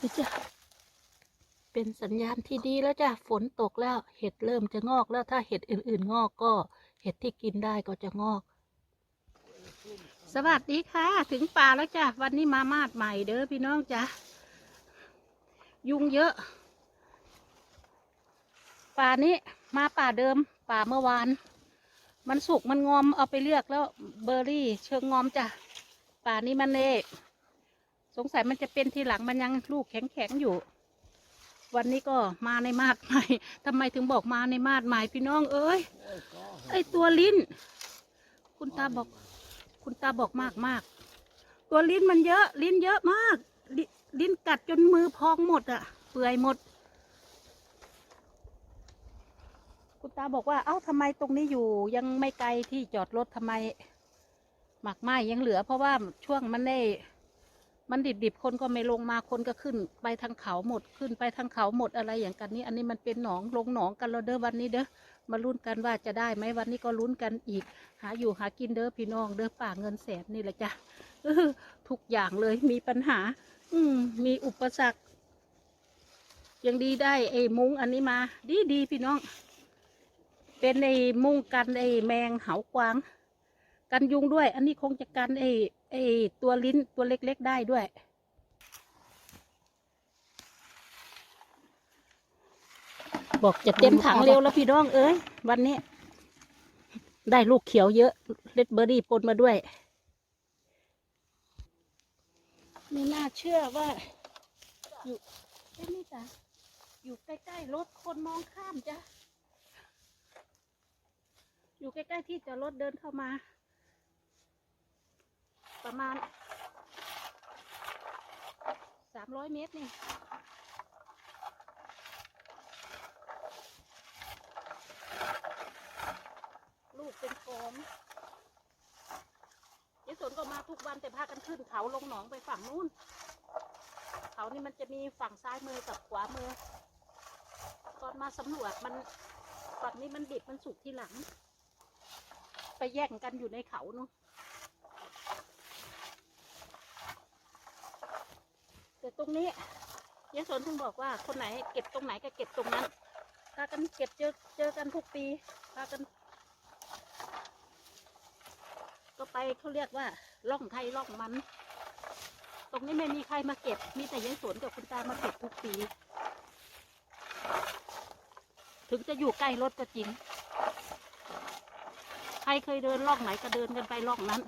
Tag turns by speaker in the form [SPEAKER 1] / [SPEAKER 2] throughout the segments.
[SPEAKER 1] นี่จ้ะเป็นสัญญาณที่ดีแล้วจ้ะฝนตกแล้ว เห็ดเริ่มจะงอกแล้วถ้าเห็ดอื่น ๆ งอกก็ เห็ดที่กินได้ก็จะงอก สวัสดีค่ะ ถึงป่าแล้วจ้ะวันนี้มามาดใหม่เด้อพี่น้องจ้ะยุงเยอะ ป่านี้มาป่าเดิม ป่าเมื่อวาน มันสุกมันงอมเอาไปเลือกแล้วเบอร์รี่ เชิงงอมจ้ะป่านี้มันเละ สงสัยมันจะเป็นทีหลังมันยังลูกแข็งๆอยู่ วันนี้ก็มาในมาดใหม่ทำไมถึงบอกมาในมาดใหม่พี่น้องเอ้ยไอตัวลิ้น คุณตาบอก คุณตาบอกมากมากตัวลิ้นมันเยอะ ลิ้นเยอะมากลิลิ้นกัดจนมือพองหมดอะเปื่อยหมด คุณตาบอกว่า เอ้าทำไมตรงนี้อยู่ ยังไม่ไกลที่จอดรถทำไมหมักไม้ยังเหลือ เพราะว่าช่วงมันได้ มันดิบดิบคนก็ไม่ลงมาคนก็ขึ้น ไปทางเขาหมดขึ้นไปทางเขาหมดอะไรอย่างกันนี้ อันนี้มันเป็นหนองลงหนองกันเราเด้อวันนี้เด้อมาลุ้นกันว่าจะได้ไหมวันนี้ก็ลุ้นกันอีก หาอยู่หากินเด้อพี่น้องเด้อป่าเงินแสนนี่แหละจ้ะทุกอย่างเลยมีปัญหา อืมมีอุปสรรคยังดีได้ไอ้มุ้งอันนี้มา ดีดีพี่น้อง เป็นไอ้มุ้งกันไอ้แมงเหากวาง กันยุงด้วย อันนี้คงจะกันไอ้ไอ้ตัวลิ้นตัวเล็ก ๆ ได้ด้วย บอกจะเต็มถังเร็วแล้วพี่น้องเอ้ยวันนี้ ได้ลูกเขียวเยอะเลดเบอร์รี่ปนมาด้วย ไม่น่าเชื่อว่า อยู่เอ้นี่จ้ะอยู่ใกล้ๆรถคนมองข้ามจ้ะอยู่ใกล้ๆที่จอดรถเดินเข้ามา ประมาณสามร้อยเมตรนี่ลูกเป็นกองยายสนก็มาทุกวันแต่พากันขึ้นเขาลงหนองไปฝั่งนู้น เขานี่มันจะมีฝั่งซ้ายมือกับขวามือก่อนมาสำรวจมันฝั่งนี้มันดิบมันสุกที่หลัง ไปแย่งกันอยู่ในเขาเนาะ ตรงนี้ยายสนถึงบอกว่าคนไหนเก็บตรงไหนก็เก็บตรงนั้นพากันเก็บเจอเจอกันทุกปีพากัน ก็ไปเขาเรียกว่าล่องไทยล่องมัน ตรงนี้ไม่มีใครมาเก็บ มีแต่ยายสวนกับคุณตามาเก็บทุกปี ถึงจะอยู่ใกล้รถก็จริง ใครเคยเดินล่องไหนก็เดินกันไปล่องนั้น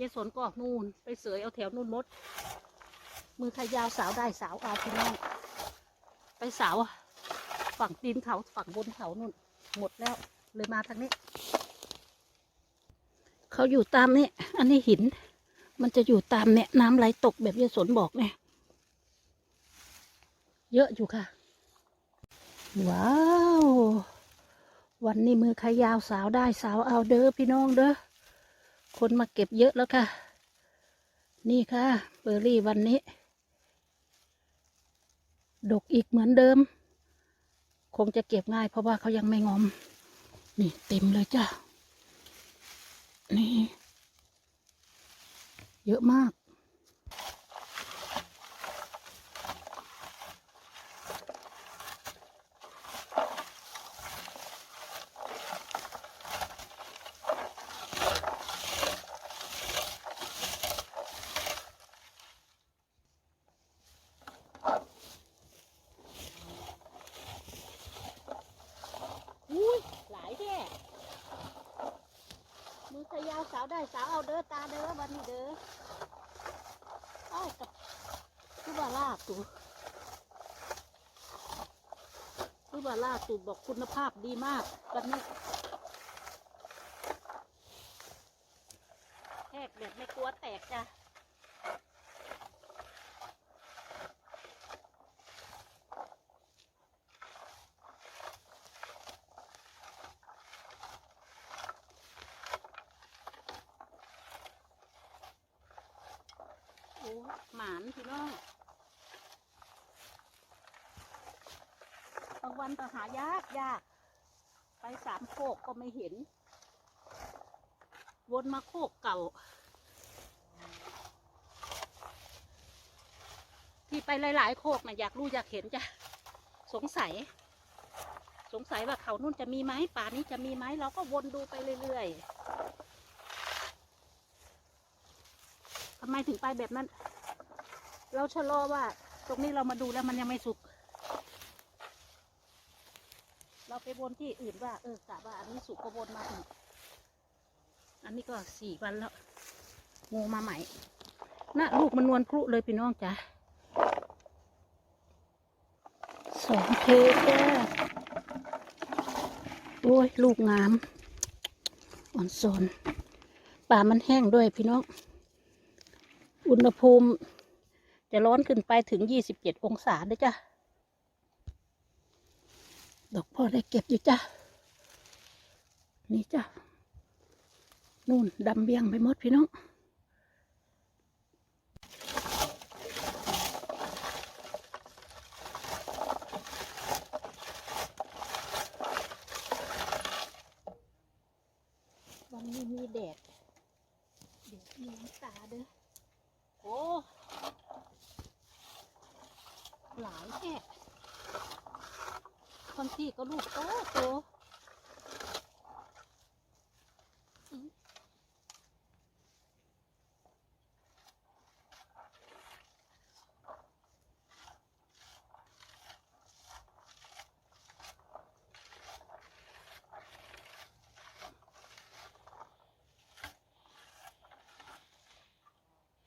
[SPEAKER 1] ยายสนก็นู่นไปเสยเอาแถวนู่นมด มือใครยาวสาวได้สาวเอาพี่น้อง ไปสาวฝั่งตีนเขาฝั่งบนเขานู่น หมดแล้วเลยมาทางนี้ เขาอยู่ตามนี่อันนี้หิน มันจะอยู่ตามเนี่ยน้ำไหลตกแบบยายสนบอกเนี่ยเยอะอยู่ค่ะ ว้าว วันนี้มือใครยาวสาวได้สาวเอาเด้อพี่น้องเด้อ คนมาเก็บเยอะแล้วค่ะ นี่ค่ะเบอร์รี่วันนี้ ดกอีกเหมือนเดิม คงจะเก็บง่ายเพราะว่าเขายังไม่งอม นี่เต็มเลยจ้านี่ เยอะมาก อุ้ยหลายแท่มือข ยาวสาวได้สาวเอาเด้อตาเด้อวันนี้เด้อเอ้ากับคือว่าลาตูคือว่าลาตูบอกคุณภาพดีมากวันนี้แทกแบบไม่กลัวแตกจ้ะ โอ้หมานพี่น้องบางวันก็หายากยาก ไปสามโคกก็ไม่เห็น วนมาโคกเก่า ที่ไปหลาย ๆ โคกนะอยากรู้อยากเห็นจ้ะสงสัย สงสัยว่าเขานู่นจะมีไหมป่านี้จะมีไหมเราก็วนดูไปเรื่อยๆทำไมถึงไปแบบนั้น เราชะลอว่า ตรงนี้เรามาดูแล้วมันยังไม่สุก เรา ไปวนที่อื่นว่า เออกะว่าอันนี้สุกก็วนมาอีกอันนี้ก็สี่วันแล้วงูมาใหม่น่ะลูกมันนวลครุเลยพี่น้องจ้ะสองเคจ้าโอ้ย ลูกงาม อ่อนโซนป่ามันแห้งด้วยพี่น้อง อุณหภูมิ จะร้อนขึ้นไปถึงยี่สิบเจ็ดองศาด้วยจ้ะ ดอกพ่อได้เก็บอยู่จ้ะนี่จ้ะนู่นดำเบียงไปหมดพี่น้องวันนี้มีแดดแดดมีน้ำตาเด้อโอ้หลายแค่ บางทีก็ลูกโตโต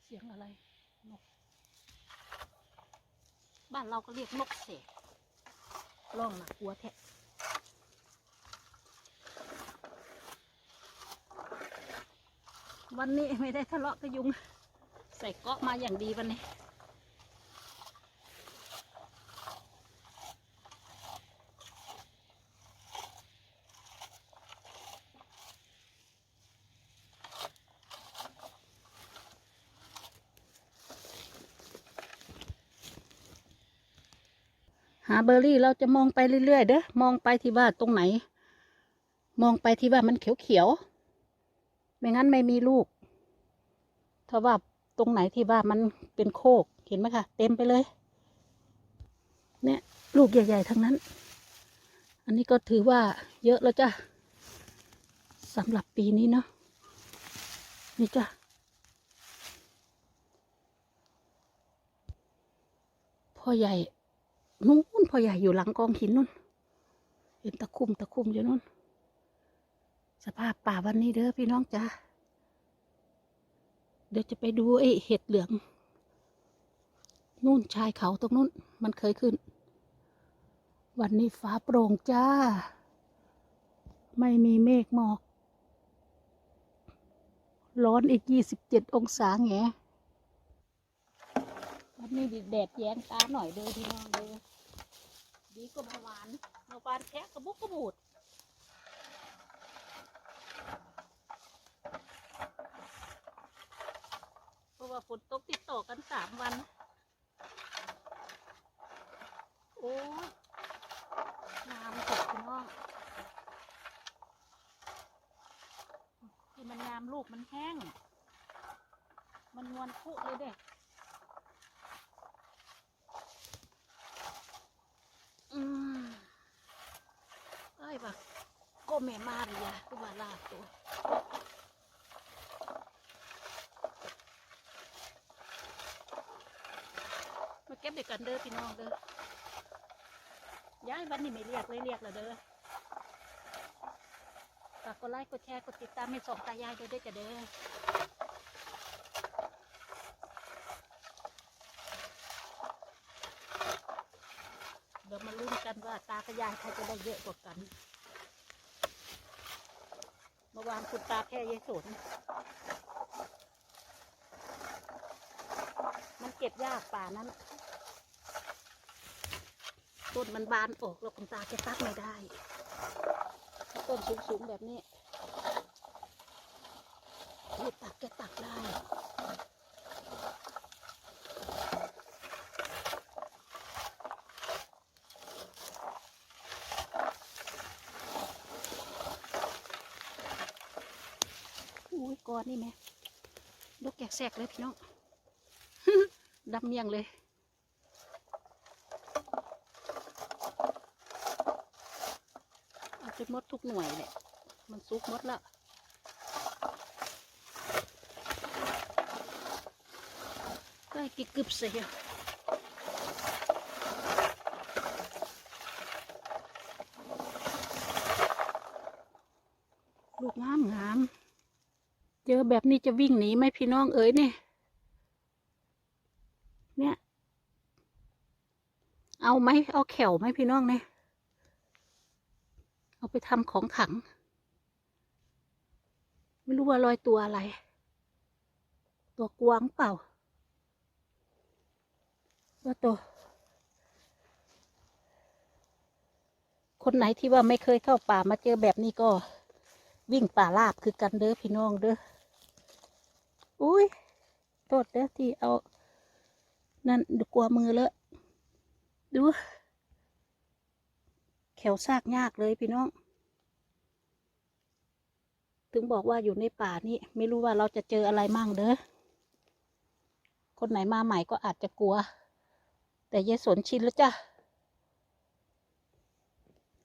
[SPEAKER 1] เสียงอะไรนก บ้านเราก็เรียกนกเสก ล่องนะกลัวแทะวันนี้ไม่ได้ทะเลาะกับยุง ใส่เกาะมาอย่างดีวันนี้ เบอร์รี่เราจะมองไปเรื่อยๆเด้อมองไปที่ว่าตรงไหน มองไปที่ว่ามันเขียวๆไม่งั้นไม่มีลูก ถ้าว่าตรงไหนที่ว่ามันเป็นโคกเห็นไหมคะเต็มไปเลย เนี่ยลูกใหญ่ ๆ ทั้งนั้น อันนี้ก็ถือว่าเยอะแล้วจ้ะสำหรับปีนี้เนาะนี่จ้ะพ่อใหญ่ นู้นพ่อใหญ่อยู่หลังกองหินนู่น เห็นตะคุ่มตะคุ่มอยู่นู่น สภาพป่าวันนี้เด้อพี่น้องจ้าเดี๋ยวจะไปดูไอ้เห็ดเหลือง นู่นชายเขาตรงนู้น มันเคยขึ้น วันนี้ฟ้าโปร่งจ้า ไม่มีเมฆหมอก ร้อนอีกยี่สิบเจ็ดองศาแงวันนี้แดดแย้งตาหน่อยเด้อพี่น้องเด้อีก็มหวานมาหวานแค่กระบุกกระบูดเพราะว่าฝนตกติดต่อกันสามวัน โอ้ยน้ำตกพี่น้องที่มันงามลูกมันแห้ง มันนวลคุเลยเด็ก อืมเอ้ยบักก็ แม่มาเรียก็ว่าลาตัวมาเก็บเด็กกันเด้อพี่น้องเด้อย้ายวันนี้ไม่เรียกเลยเรียกแล้วเด้อฝากกดไลค์กดแชร์กดติดตามให้สองตายายเด้อเด้อจะเด้อเดี๋ยวมาลุ้นกันว่าตากับยายใครจะได้เยอะกว่ากัน มื่อวานคุณตาแค่ยายสนมันเก็บยากป่านั้นต้นมันบานออกแล้วคุณตาจะตักไม่ได้ต้นสูงๆแบบนี้นี่ตักแกตักได้ กรนี่ไหมดกแกกแสกเลยพี่น้องดำเมียงเลยเอาจนมดทุกหน่วยแหละมันซุกมดละก็กิกึบเสีย เจอแบบนี้จะวิ่งหนีไหมพี่น้องเอ๋ยเนี่ย เนี่ย เอาไหมเอาแขวไหมพี่น้องเนี่ย เอาไปทำของขัง ไม่รู้ว่าลอยตัวอะไร ตัวกวางเปล่าว่าตัวคนไหนที่ว่าไม่เคยเข้าป่ามาเจอแบบนี้ก็วิ่งป่าลาบคือกันเด้อพี่น้องเด้อ อุ้ยโทษเด้อที่เอา นั่นดูกลัวมือเลอะดูแขวซากยากเลยพี่น้อง ถึงบอกว่าอยู่ในป่านี่ไม่รู้ว่าเราจะเจออะไรมั่งเด้อ คนไหนมาใหม่ก็อาจจะกลัว แต่ยายสนชินแล้วจ้ะ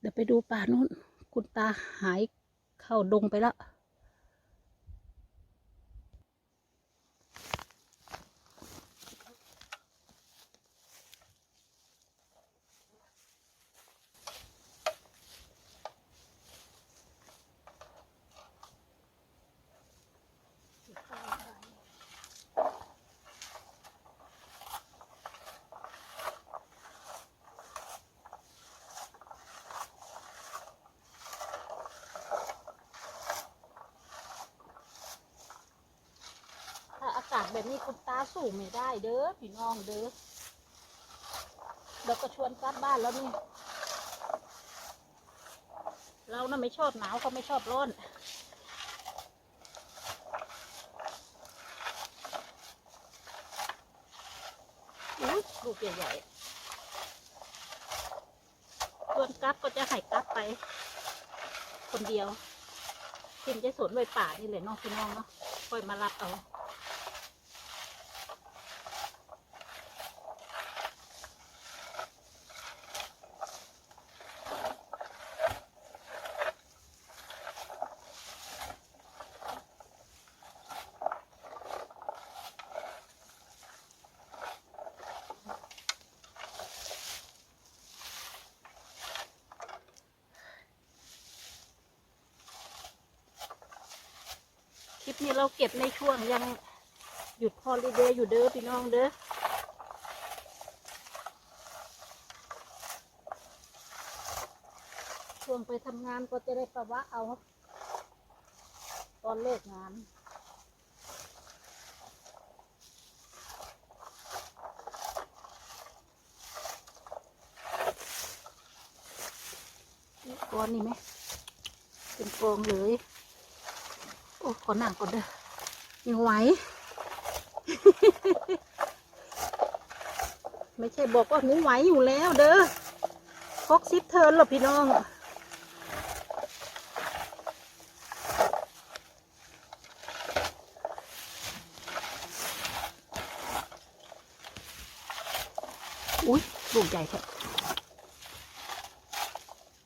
[SPEAKER 1] เดี๋ยวไปดูป่านู้น คุณตาหายเข้าดงไปแล้ว แบบนี้คุณตาสู้ไม่ได้เด้อพี่น้องเด้อเดี๋ยวก็ชวนกลับบ้านแล้วนี่ เราน่ะไม่ชอบหนาวเขาไม่ชอบร้อนอุ๊ยลูกใหญ่ๆชวนกลับก็จะให้กลับไป คนเดียวทิมจะสนไว้ป่านี่เลยน้องพี่น้องเนาะค่อยมารับเอา คลิปนี้เราเก็บในช่วงยังหยุดฮอลิเดย์อยู่เด้อพี่น้องเด้อช่วงไปทำงานก็จะได้ประวะเอา ตอนเลิกงานก้อนนี่ไหมเป็นกองเลย โอ้ขอนั่งก่อนเด้อยังไหว ไม่ใช่บอกว่าหนูไหวอยู่แล้วเด้อพกซิปเทินหรอพี่น้องอุ้ยลูกใหญ่แท้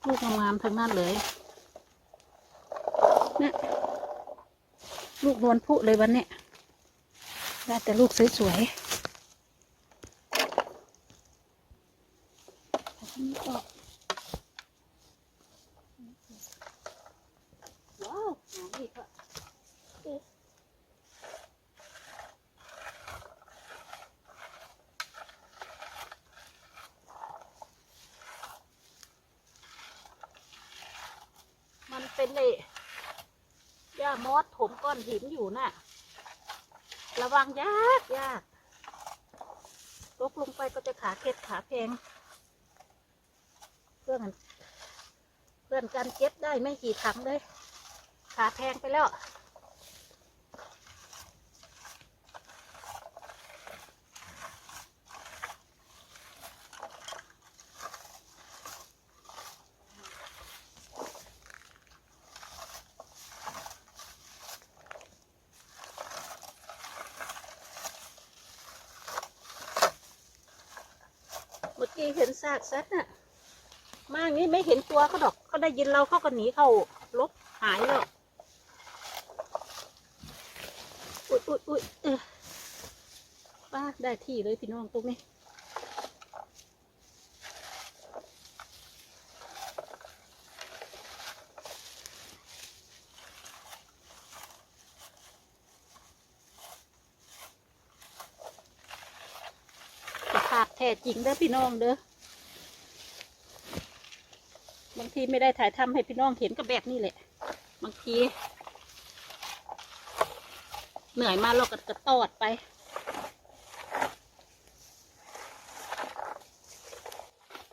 [SPEAKER 1] ลูกงามๆทั้งนั้นเลย ลูกนวลพุเลยวันนี้ได้แต่ลูกสวยๆอันนี้ก็ว้าวหอมอีกอะเอ๊ะมันเป็นเลย หญ้ามอดถมก้อนหินอยู่น่ะ ระวังยากยากตกลงไปก็จะขาเคล็ด ขาเพงเพื่อนกันเพื่อนกันเก็บได้ไม่กี่ถังเลย ขาแพงไปแล้ว เมื่อกี้เห็น ซากสัตว์น่ะ มาอย่างนี้ไม่เห็นตัวเขาดอกเขาได้ยินเราเขาก็หนีเขาลบหายแล้วอุ้ยอุ้ยอุ้ยเออป้าได้ที่เลยพี่น้องตรงนี้สภาพแท้จริงเด้อพี่น้องเด้อบาง ทีไม่ได้ถ่ายทำให้พี่น้องเห็นก็แบบนี้แหละ บางที เหนื่อยมาเราก็กระตอดไป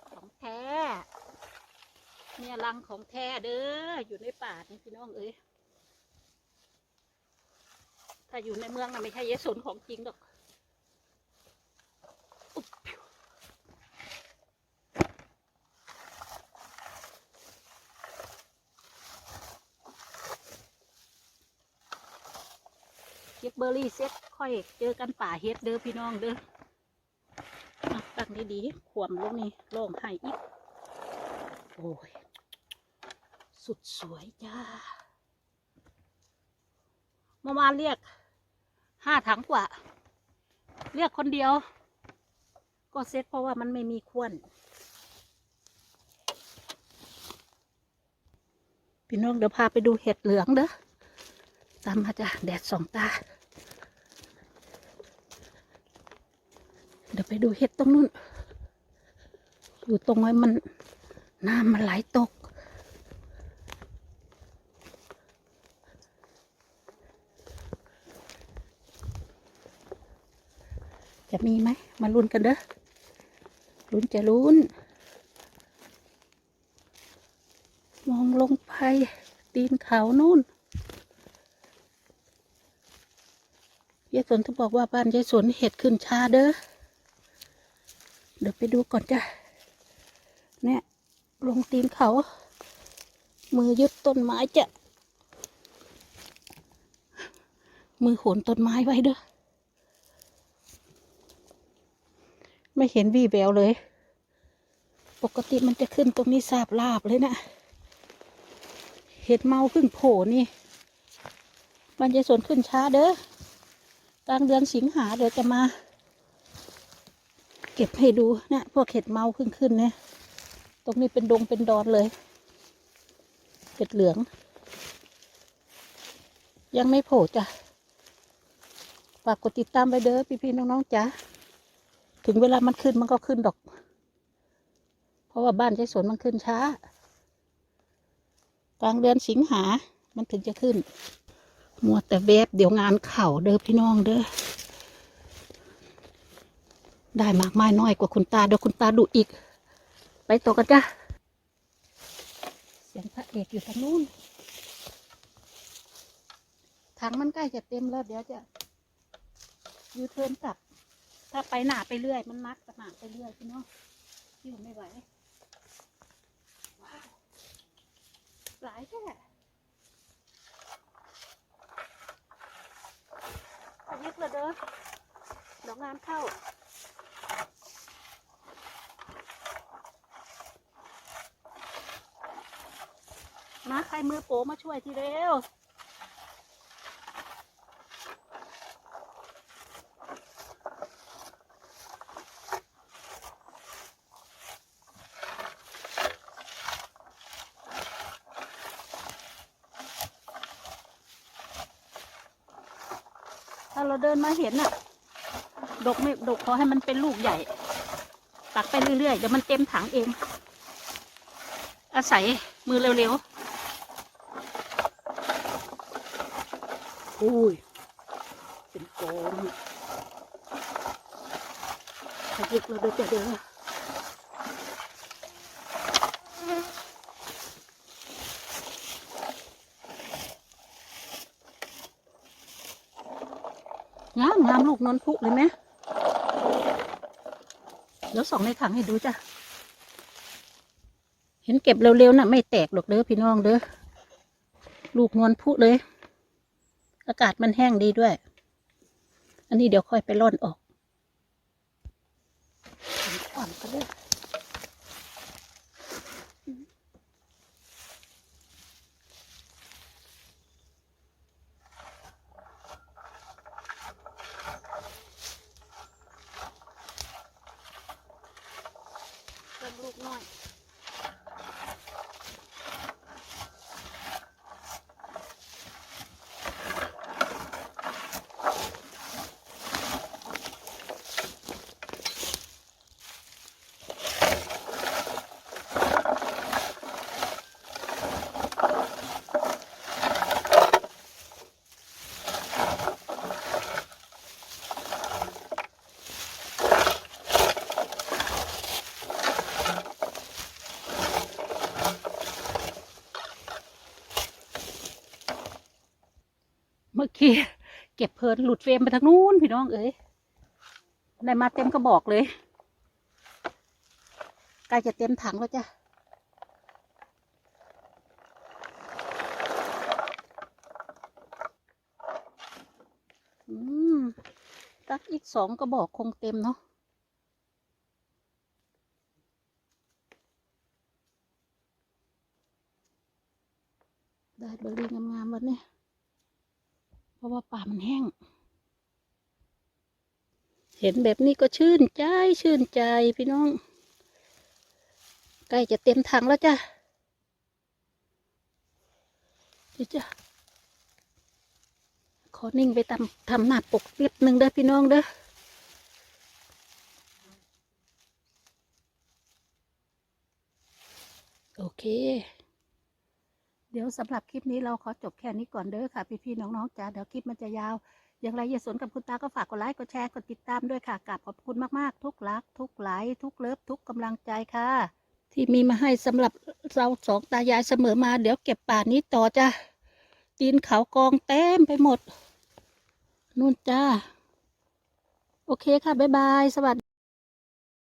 [SPEAKER 1] ของแท้เนี่ยรังของแท้เด้ออยู่ในป่านี่พี่น้องเอ้ยถ้าอยู่ในเมืองน่ะไม่ใช่เยสนของจริงหรอก ก็บเบอร์รี่เซ็ตค่อยเจอกันป่าเฮ็ดเด้อพี่น้องเด้ออะตั้ดีๆขวมลงนี่ลงให้อีก โอ้ย สุดสวยจ้าเมื่อวานเรียกห้าถังกว่า เรียกคนเดียว ก็เซ็ตเพราะว่ามันไม่มีควนพี่น้องเดี๋ยวพาไปดูเห็ดเหลืองเด้อตามมาจ้ะแดดสองตา เดี๋ยวไปดูเห็ดตรงนู้น อยู่ตรงไว้มันน้ำมันไหลตก จะมีไหม มาลุ้นกันเด้อ ลุ้นจะลุ้น มองลงไป ตีนเขานู่นยายสนเขาบอกว่าบ้านยายสนเห็ดขึ้นช้าเด้อ เดี๋ยวไปดูก่อนจ้ะ เนี่ย ลงตีนเขา มือยึดต้นไม้จะมือโหนต้นไม้ไว้เด้อ ไม่เห็นวี่แววเลย ปกติมันจะขึ้นตรงนี้สาบลาบเลยนะ เห็ดเมาขึ้นโผล่นี่บ้านยายสนขึ้นช้าเด้อกลางเดือนสิงหาเดี๋ยวจะมา เก็บให้ดูนะพวกเห็ดเมาขึ้นขึ้นเนี่ยตรงนี้เป็นดงเป็นดอนเลยเห็ดเหลือง ยังไม่โผล่จ้ะฝากกดติดตามไปเด้อพี่ๆน้องๆจ้ะถึงเวลามันขึ้นมันก็ขึ้นดอก เพราะว่าบ้านใจสวนมันขึ้นช้ากลางเดือนสิงหา มันถึงจะขึ้น มัวแต่เวฟเดี๋ยวงานเข่าเด้อพี่น้องเด้อ ได้มากไม้น้อยกว่าคุณตาเดี๋ยวคุณตาดุอีก ไปต่อกันจ้ะเสียงพระเอกอยู่ทางนู้นถังมันใกล้จะเต็มแล้วเดี๋ยวจะยูเทิร์นกลับ ถ้าไปหนาไปเรื่อย มันนักหนาไปเรื่อยพี่น้องอยู่ไม่ไหวว้าวหลายแค่ยิบเลยเด้อเดี๋ยวงานเข้า นะใครมือโปมาช่วยทีเร็วถ้าเราเดินมาเห็นน่ะ ดกไม่ดกขอให้มันเป็นลูกใหญ่ ตักไปเรื่อยๆเดี๋ยวมันเต็มถังเอง อาศัยมือเร็วๆอุ้ยเป็นโกมขยิบเราเดินจะเดินงามงามลูกนอนพุเลยไหม เดี๋ยวส่องในถังให้ดูจ้ะ เห็นเก็บเร็วๆน่ะ ไม่แตกหรอกเด้อพี่น้องเด้อ ลูกนวลพุเลย อากาศมันแห้งดีด้วย อันนี้เดี๋ยวค่อยไปร่อนออกความก็เด้ เมื่อกี้เก็บเพลินหลุดเฟรมไปทางนู้นพี่น้องเอ้ยได้มาเต็มกระบอกเลยใกล้จะเต็มถังแล้วจ้ะอืมตักอีกสองกระบอกคงเต็มเนาะ ได้เบอร์รี่งามๆวันนี้ เพ ราะว่าป่ามันแห้ง เห็นแบบนี้ก็ชื่นใจชื่นใจพี่น้อง ใกล้จะเต็มถังแล้วจ้ะเดี๋ยวจ้ะขอนิ่งไปทำทำหน้าปกนิดนึงเด้อพี่น้องเด้อโอเค เดี๋ยวสำหรับคลิปนี้เราขอจบแค่นี้ก่อนเด้อค่ะ พี่ๆน้องๆจ้าเดี๋ยวคลิปมันจะยาว อย่างไรอย่าสนกับคุณตาก็ฝากกดไลค์กดแชร์กดติดตามด้วยค่ะกราบขอบคุณมากๆ ทุกรัก ทุกไลค์ทุกเลิฟทุกกำลังใจค่ะ ที่มีมาให้สำหรับเราสองตายายเสมอมา เดี๋ยวเก็บป่านนี้ต่อจ้ะตีนเขากองเต็มไปหมดนู่นจ้า โอเคค่ะ บ๊ายบาย สวัสดี